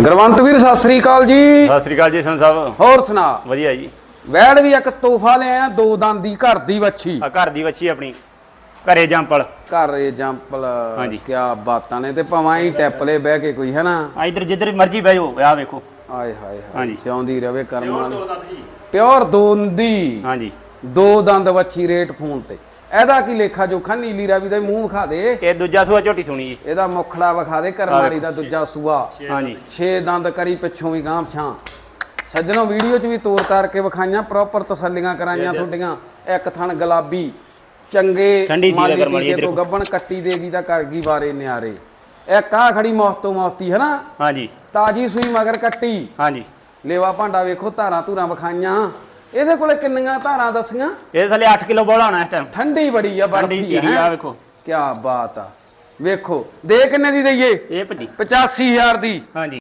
ਗੁਰਵੰਤ ਵੀਰ ਸਤਿ ਸ੍ਰੀ ਅਕਾਲ ਜੀ। ਸਤਿ ਸ੍ਰੀ ਅਕਾਲ ਜੀ ਸੰਤ ਸਾਹਿਬ। ਹੋਰ ਸੁਣਾ। ਵਧੀਆ ਜੀ। ਵੈੜ ਵੀ ਇੱਕ ਤੋਹਫਾ ਲਿਆ ਦੋ ਦੰਦ ਦੀ ਘਰ ਦੀ ਵੱਛੀ। ਆ ਘਰ ਦੀ ਵੱਛੀ ਆਪਣੀ। ਘਰੇ ਜੰਪਲ ਘਰ ਐਗਜ਼ਾਮਪਲ ਹਾਂਜੀ। ਕੀ ਬਾਤਾਂ ਨੇ। ਤੇ ਭਾਵਾਂ ਹੀ ਟੈਪਲੇ ਬਹਿ ਕੇ ਕੋਈ ਹੈ ਨਾ? ਆ ਇਧਰ ਜਿੱਧਰ ਮਰਜ਼ੀ ਬਹਿ ਜਾਓ ਆ ਵੇਖੋ। ਆਏ ਹਾਏ ਹਾਂਜੀ। ਚਾਉਂਦੀ ਰਵੇ ਕਰਮ ਪਿਓਰ ਦੋਂਦੀ ਹਾਂਜੀ। ਦੋ ਦੰਦ ਵੱਛੀ ਰੇਟ ਫੋਨ ਤੇ। ਇਹਦਾ ਕੀ ਲੇਖਾ ਜੋਖਾ? ਨੀਲੀ ਰਾਵੀ ਦਾ ਮੂੰਹ ਵਿਖਾ ਦੇ। ਇਹ ਦੂਜਾ ਸੂਆ ਝੋਟੀ ਸੁਣੀ ਜੀ। ਇਹਦਾ ਮੁਖੜਾ ਵਿਖਾ ਦੇ ਕਰਮਾਲੀ ਦਾ ਦੂਜਾ ਸੂਆ। ਹਾਂਜੀ। ਛੇ ਦੰਦ ਕਰੀ ਪਿੱਛੋਂ ਵੀ ਗਾਂਹ ਪਛਾਂ ਸੱਜਣੋ ਵੀਡੀਓ 'ਚ ਵੀ ਤੋਰ ਤਾਰ ਕੇ ਵਿਖਾਈਆਂ ਪ੍ਰੋਪਰ ਤਸੱਲੀਆਂ ਕਰਾਈਆਂ ਤੁਹਾਡੀਆਂ। ਇੱਕ ਥਣ ਗੁਲਾਬੀ ਚੰਗੇ ਮਾਲੀ ਤੋਂ ਗੱਬਣ ਕੱਟੀ ਦੇਗੀ ਤਾਂ ਕਰ ਗਈ ਵਾਰੇ ਨਿਆਰੇ। ਇੱਕ ਆ ਖੜੀ ਮੌਤ ਤੋਂ ਮੌਤੀ ਹੈ ਨਾ? ਹਾਂਜੀ। ਤਾਜੀ ਸੂਈ ਮਗਰ ਕੱਟੀ। ਹਾਂਜੀ। ਲੇਵਾ ਭਾਂਡਾ ਵੇਖੋ ਧਾਰਾਂ ਧੂਰਾਂ ਵਿਖਾਈਆਂ। ਇਹਦੇ ਕੋਲੇ ਕਿੰਨੀਆਂ ਧਾਰਾਂ ਦੱਸੀਆਂ? ਇਹ ਥੱਲੇ 8 ਕਿਲੋ ਬੋਲਾ ਹੋਣਾ ਇਸ ਟਾਈਮ ਠੰਡੀ ਬੜੀ ਆ ਠੰਡੀ ਬਰਫੀ ਆ ਵੇਖੋ। ਕੀ ਬਾਤ ਆ। ਵੇਖੋ ਦੇ ਕਿੰਨੇ ਦੀ ਦਈਏ? ਇਹ ਭੱਜੀ 85000 ਦੀ। ਹਾਂਜੀ।